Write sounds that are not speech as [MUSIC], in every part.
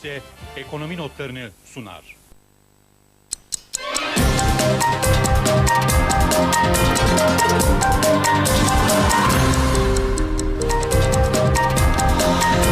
ise ekonomi notlarını sunar.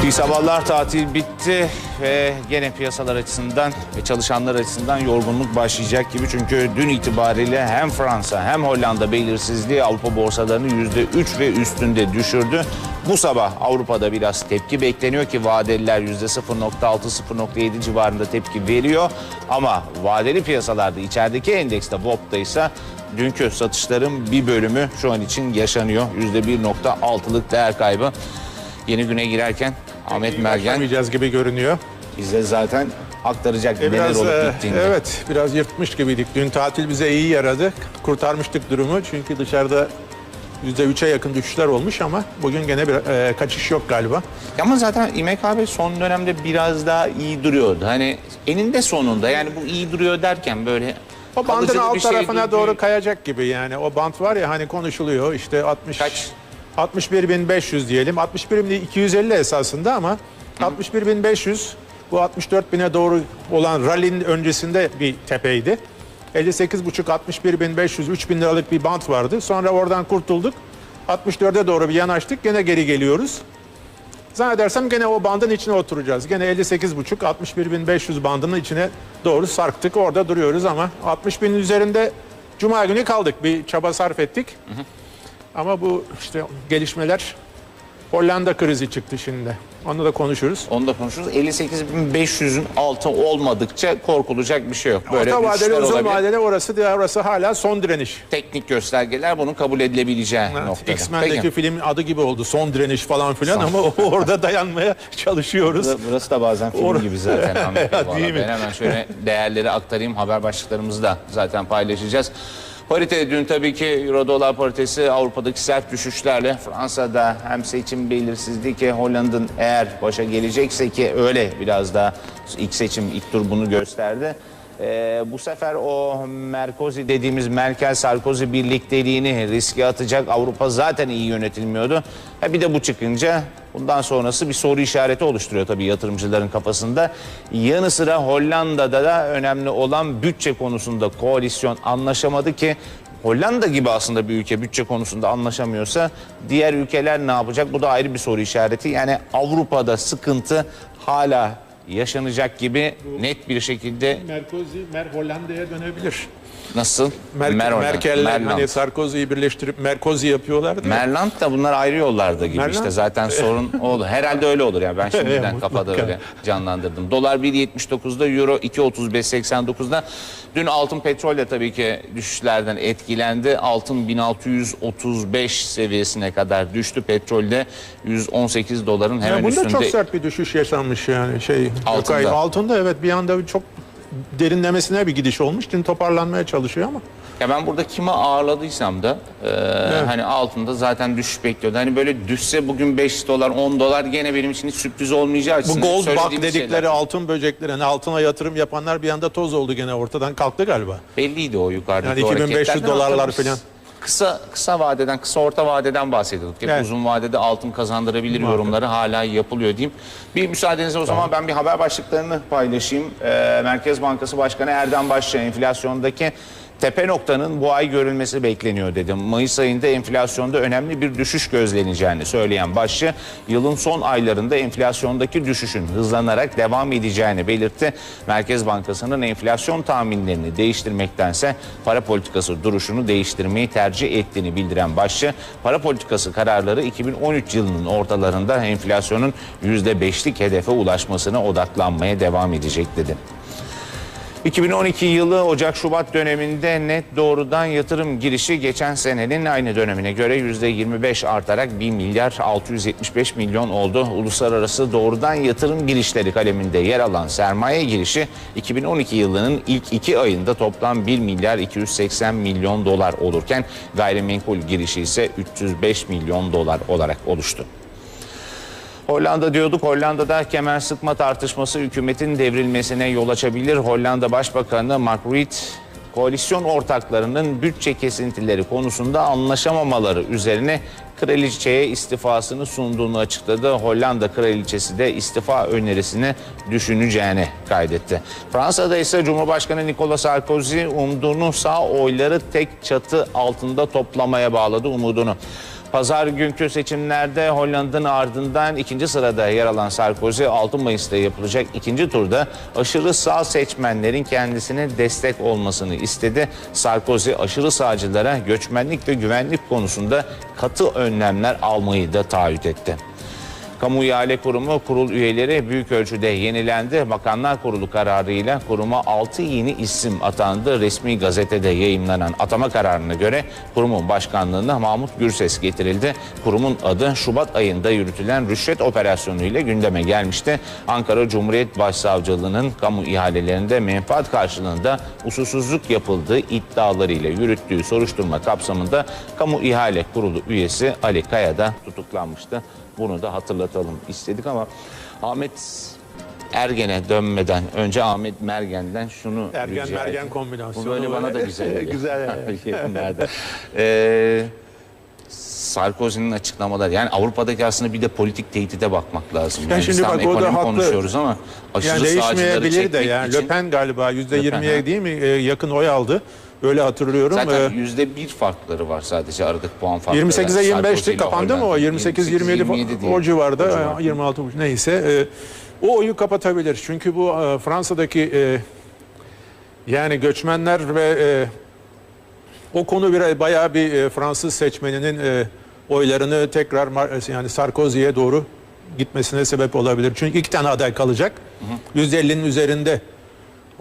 İyi sabahlar tatil bitti ve gene piyasalar açısından ve çalışanlar açısından yorgunluk başlayacak gibi. Çünkü dün itibariyle hem Fransa hem Hollanda belirsizliği Avrupa borsalarını yüzde üç ve üstünde düşürdü. Bu sabah Avrupa'da biraz tepki bekleniyor ki vadeliler yüzde 0.6-0.7 civarında tepki veriyor. Ama vadeli piyasalarda içerideki endekste VOP'ta ise dünkü satışların bir bölümü şu an için yaşanıyor. Yüzde 1.6'lık değer kaybı. Yeni güne girerken Ahmet Mergen Başlamayacağız gibi görünüyor. bize zaten aktaracak neler Biraz olup e, bittiğini. evet biraz yırtmış gibiydik. Dün tatil bize iyi yaradı. Kurtarmıştık durumu. Çünkü dışarıda %3'e yakın düşüşler olmuş ama bugün gene bir e, kaçış yok galiba. Ama zaten İMKB son dönemde biraz daha iyi duruyordu. Hani eninde sonunda yani bu iyi duruyor derken böyle O bandın alt şey tarafına değil. doğru kayacak gibi yani. O band var ya hani konuşuluyor işte 60 Kaç? 61.500 diyelim. 61.250 esasında ama 61.500 bu 64.000'e doğru olan rally'nin öncesinde bir tepeydi. 58.5 61.500 3000 liralık bir bant vardı. Sonra oradan kurtulduk. 64'e doğru bir yanaştık. Gene geri geliyoruz. Zannedersem gene o bandın içine oturacağız. Gene 58.5 61.500 bandının içine doğru sarktık. Orada duruyoruz ama 60.000 üzerinde Cuma günü kaldık. Bir çaba sarf ettik. Ama bu işte gelişmeler Hollanda krizi çıktı şimdi. Onu da konuşuruz. Onu da konuşuruz. 58.500'ün altı olmadıkça korkulacak bir şey yok. Böyle Orta vadeli, uzun olabilir. vadeli orası diğer orası hala son direniş. Teknik göstergeler bunun kabul edilebileceği noktada. X-Men'deki filmin adı gibi oldu. Son direniş falan filan ama [LAUGHS] orada dayanmaya çalışıyoruz. Burası- Burası da bazen film Or- gibi zaten [LAUGHS] Ahmet Bey. Değil mi? Ben hemen şöyle değerleri aktarayım. Haber başlıklarımızı da zaten paylaşacağız. Parite dün tabii ki Euro dolar paritesi Avrupa'daki sert düşüşlerle Fransa'da hem seçim belirsizliği ki Hollanda'nın eğer başa gelecekse ki öyle biraz daha ilk seçim ilk tur bunu gösterdi. Ee, bu sefer o Merkozy dediğimiz Merkel Sarkozy birlikteliğini riske atacak. Avrupa zaten iyi yönetilmiyordu. Ha bir de bu çıkınca bundan sonrası bir soru işareti oluşturuyor tabii yatırımcıların kafasında. Yanı sıra Hollanda'da da önemli olan bütçe konusunda koalisyon anlaşamadı ki Hollanda gibi aslında bir ülke bütçe konusunda anlaşamıyorsa diğer ülkeler ne yapacak? Bu da ayrı bir soru işareti. Yani Avrupa'da sıkıntı hala yaşanacak gibi net bir şekilde Merkozy, Mer Hollanda'ya dönebilir. Nasıl? Mer Merkel, Merkel'le Merland. hani Sarkozy'yi birleştirip Merkozy yapıyorlardı. ya. Merland da bunlar ayrı yollarda gibi Merland- işte zaten [LAUGHS] sorun o olur. Herhalde öyle olur yani ben [LAUGHS] şimdiden kafada öyle canlandırdım. Dolar 1.79'da euro 2.35.89'da dün altın petrol de tabii ki düşüşlerden etkilendi. Altın 1635 seviyesine kadar düştü. Petrolde 118 doların hemen Ya bunda üstünde. çok sert bir düşüş yaşanmış yani şey. Altında. Altında evet bir anda çok derinlemesine bir gidiş olmuş. Şimdi toparlanmaya çalışıyor ama. Ya ben burada kime ağırladıysam da e, hani altında zaten düşüş bekliyordu. Hani böyle düşse bugün 5 dolar 10 dolar gene benim için hiç sürpriz olmayacağı Bu açısından gold bug söylediğimiz dedikleri şeyler. altın böcekleri, hani altına yatırım yapanlar bir anda toz oldu gene ortadan kalktı galiba. Belliydi o yukarıdaki Yani o 2500 hareketlerden dolarlar falan. Kısa kısa vadeden, kısa orta vadeden bahsediyorduk. Hep Evet. uzun vadede altın kazandırabilir yorumları hala yapılıyor diyeyim. Bir müsaadenizle o zaman ben bir haber başlıklarını paylaşayım. Ee, Merkez Bankası Başkanı Erdem Başçı enflasyondaki tepe noktanın bu ay görülmesi bekleniyor dedim. Mayıs ayında enflasyonda önemli bir düşüş gözleneceğini söyleyen Başçı, yılın son aylarında enflasyondaki düşüşün hızlanarak devam edeceğini belirtti. Merkez Bankası'nın enflasyon tahminlerini değiştirmektense para politikası duruşunu değiştirmeyi tercih ettiğini bildiren Başçı, para politikası kararları 2013 yılının ortalarında enflasyonun %5'lik hedefe ulaşmasına odaklanmaya devam edecek dedi. 2012 yılı Ocak-Şubat döneminde net doğrudan yatırım girişi geçen senenin aynı dönemine göre %25 artarak 1 milyar 675 milyon oldu. Uluslararası doğrudan yatırım girişleri kaleminde yer alan sermaye girişi 2012 yılının ilk iki ayında toplam 1 milyar 280 milyon dolar olurken gayrimenkul girişi ise 305 milyon dolar olarak oluştu. Hollanda diyorduk. Hollanda'da kemer sıkma tartışması hükümetin devrilmesine yol açabilir. Hollanda Başbakanı Mark Rutte koalisyon ortaklarının bütçe kesintileri konusunda anlaşamamaları üzerine kraliçeye istifasını sunduğunu açıkladı. Hollanda kraliçesi de istifa önerisini düşüneceğini kaydetti. Fransa'da ise Cumhurbaşkanı Nicolas Sarkozy umduğunu sağ oyları tek çatı altında toplamaya bağladı umudunu. Pazar günkü seçimlerde Hollanda'nın ardından ikinci sırada yer alan Sarkozy 6 Mayıs'ta yapılacak ikinci turda aşırı sağ seçmenlerin kendisine destek olmasını istedi. Sarkozy aşırı sağcılara göçmenlik ve güvenlik konusunda katı önlemler almayı da taahhüt etti. Kamu İhale Kurumu kurul üyeleri büyük ölçüde yenilendi. Bakanlar Kurulu kararıyla kuruma 6 yeni isim atandı. Resmi gazetede yayınlanan atama kararına göre kurumun başkanlığına Mahmut Gürses getirildi. Kurumun adı Şubat ayında yürütülen rüşvet operasyonu ile gündeme gelmişti. Ankara Cumhuriyet Başsavcılığı'nın kamu ihalelerinde menfaat karşılığında usulsüzlük yapıldığı iddialarıyla yürüttüğü soruşturma kapsamında Kamu İhale Kurulu üyesi Ali Kaya da tutuklanmıştı. Bunu da hatırlatalım istedik ama Ahmet Ergen'e dönmeden önce Ahmet Mergen'den şunu Ergen rica mergen edeyim. kombinasyonu Bu böyle bana da güzel geliyor. [LAUGHS] Güzel, [LAUGHS] Yerinde. Ee, Sarkozy'nin açıklamaları yani Avrupa'daki aslında bir de politik tehdide bakmak lazım. Ya Yani şimdi bak o da haklı. konuşuyoruz ama aşırı Yani değişmeyebilir de yani. için Le Pen galiba yüzde Le Pen, yirmiye ha. değil mi e, yakın oy aldı. Öyle hatırlıyorum. zaten Ee, yüzde bir farkları var sadece aradaki puan farkları. 28'e Sarkozy 25'ti ile kapandı mı o? Hollanda. 28-27 değil. o civarda O civar. 26 neyse. e, o oyu kapatabilir. Çünkü bu e, Fransa'daki e, yani göçmenler ve e, o konu bir bayağı bir e, Fransız seçmeninin e, oylarını tekrar Mar- yani Sarkozy'ye doğru gitmesine sebep olabilir. Çünkü iki tane aday kalacak. %50'nin üzerinde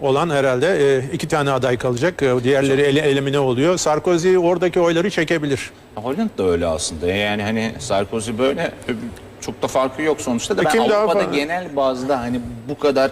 olan herhalde e, iki tane aday kalacak. E, Diğerleri ele, elimine oluyor. Sarkozy oradaki oyları çekebilir. Hollanda da öyle aslında. Yani hani Sarkozy böyle öbür- çok da farkı yok sonuçta da ben Kim Avrupa'da genel bazda hani bu kadar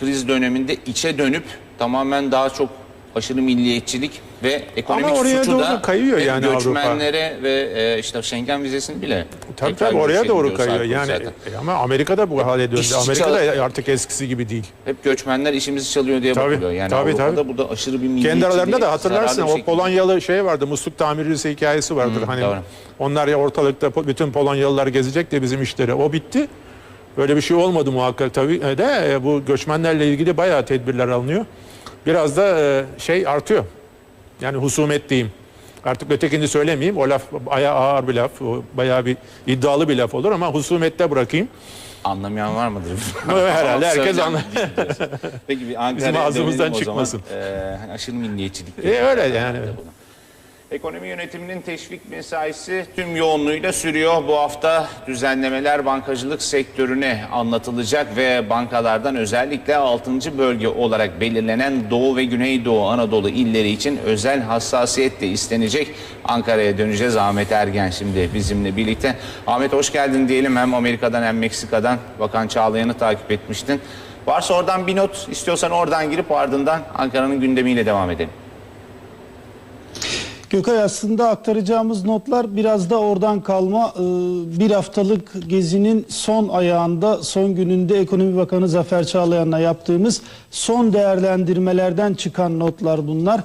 kriz döneminde içe dönüp tamamen daha çok aşırı milliyetçilik ve ekonomik Ama oraya suçu doğru da kayıyor yani Avrupa. göçmenlere ve e, işte Schengen vizesini bile Tabii tabii oraya doğru kayıyor. Yani zaten. e, ama Amerika'da bu hale döndü. İşçi Amerika'da artık eskisi gibi değil. Hep göçmenler işimizi çalıyor diye Tabii, bakılıyor. Yani tabii, Avrupa'da tabii. bu da aşırı bir milliyetçiliği Kendi aralarında da hatırlarsın o şekilde- Polonyalı şey vardı musluk tamircisi hikayesi vardır. hani doğru. onlar ya ortalıkta bütün Polonyalılar gezecek de bizim işleri. O bitti. Böyle bir şey olmadı muhakkak tabii E, de e, bu göçmenlerle ilgili bayağı tedbirler alınıyor. Biraz da e, şey artıyor. Yani husumet diyeyim. Artık ötekini söylemeyeyim. O laf bayağı ağır bir laf. O bayağı bir iddialı bir laf olur ama husumette bırakayım. Anlamayan var mıdır? [LAUGHS] Herhalde herkes anlar. [LAUGHS] Peki bir Ankara'ya Bizim ağzımızdan çıkmasın. Zaman. Ee, hani aşırı milliyetçilik. E, öyle yani. Ekonomi yönetiminin teşvik mesaisi tüm yoğunluğuyla sürüyor. Bu hafta düzenlemeler bankacılık sektörüne anlatılacak ve bankalardan özellikle 6. bölge olarak belirlenen Doğu ve Güneydoğu Anadolu illeri için özel hassasiyet de istenecek. Ankara'ya döneceğiz. Ahmet Ergen şimdi bizimle birlikte. Ahmet hoş geldin diyelim hem Amerika'dan hem Meksika'dan. Bakan Çağlayan'ı takip etmiştin. Varsa oradan bir not istiyorsan oradan girip ardından Ankara'nın gündemiyle devam edelim. Gökay aslında aktaracağımız notlar biraz da oradan kalma e, bir haftalık gezinin son ayağında son gününde Ekonomi Bakanı Zafer Çağlayan'la yaptığımız son değerlendirmelerden çıkan notlar bunlar.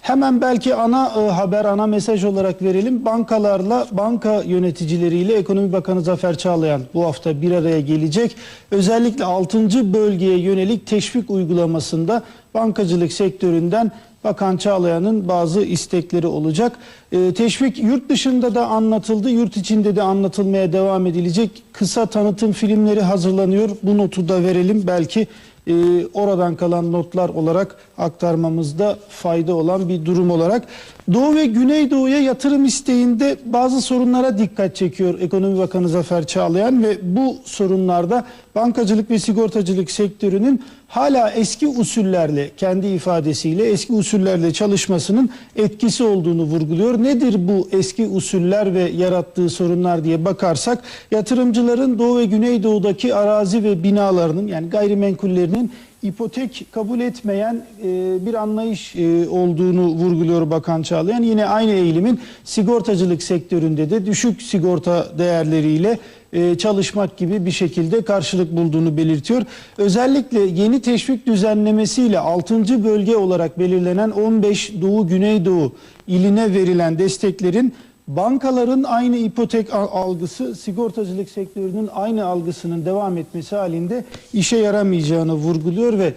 Hemen belki ana e, haber, ana mesaj olarak verelim. Bankalarla, banka yöneticileriyle Ekonomi Bakanı Zafer Çağlayan bu hafta bir araya gelecek. Özellikle 6. bölgeye yönelik teşvik uygulamasında bankacılık sektöründen Bakan Çağlayan'ın bazı istekleri olacak. Ee, teşvik yurt dışında da anlatıldı, yurt içinde de anlatılmaya devam edilecek. Kısa tanıtım filmleri hazırlanıyor. Bu notu da verelim. Belki e, oradan kalan notlar olarak aktarmamızda fayda olan bir durum olarak. Doğu ve Güneydoğu'ya yatırım isteğinde bazı sorunlara dikkat çekiyor Ekonomi Bakanı Zafer Çağlayan ve bu sorunlarda bankacılık ve sigortacılık sektörünün hala eski usullerle kendi ifadesiyle eski usullerle çalışmasının etkisi olduğunu vurguluyor. Nedir bu eski usuller ve yarattığı sorunlar diye bakarsak yatırımcıların Doğu ve Güneydoğu'daki arazi ve binalarının yani gayrimenkullerinin ipotek kabul etmeyen e, bir anlayış e, olduğunu vurguluyor Bakan Çağlayan. Yine aynı eğilimin sigortacılık sektöründe de düşük sigorta değerleriyle e, çalışmak gibi bir şekilde karşılık bulduğunu belirtiyor. Özellikle yeni teşvik düzenlemesiyle 6. bölge olarak belirlenen 15 Doğu Güneydoğu iline verilen desteklerin bankaların aynı ipotek al- algısı, sigortacılık sektörünün aynı algısının devam etmesi halinde işe yaramayacağını vurguluyor ve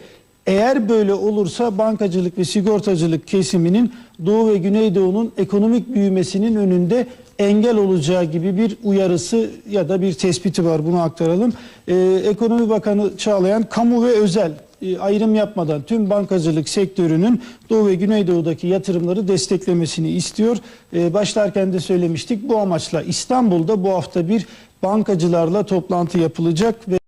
eğer böyle olursa bankacılık ve sigortacılık kesiminin Doğu ve Güneydoğu'nun ekonomik büyümesinin önünde engel olacağı gibi bir uyarısı ya da bir tespiti var. Bunu aktaralım. Ee, Ekonomi Bakanı Çağlayan kamu ve özel e, ayrım yapmadan tüm bankacılık sektörünün Doğu ve Güneydoğu'daki yatırımları desteklemesini istiyor. Ee, başlarken de söylemiştik bu amaçla İstanbul'da bu hafta bir bankacılarla toplantı yapılacak ve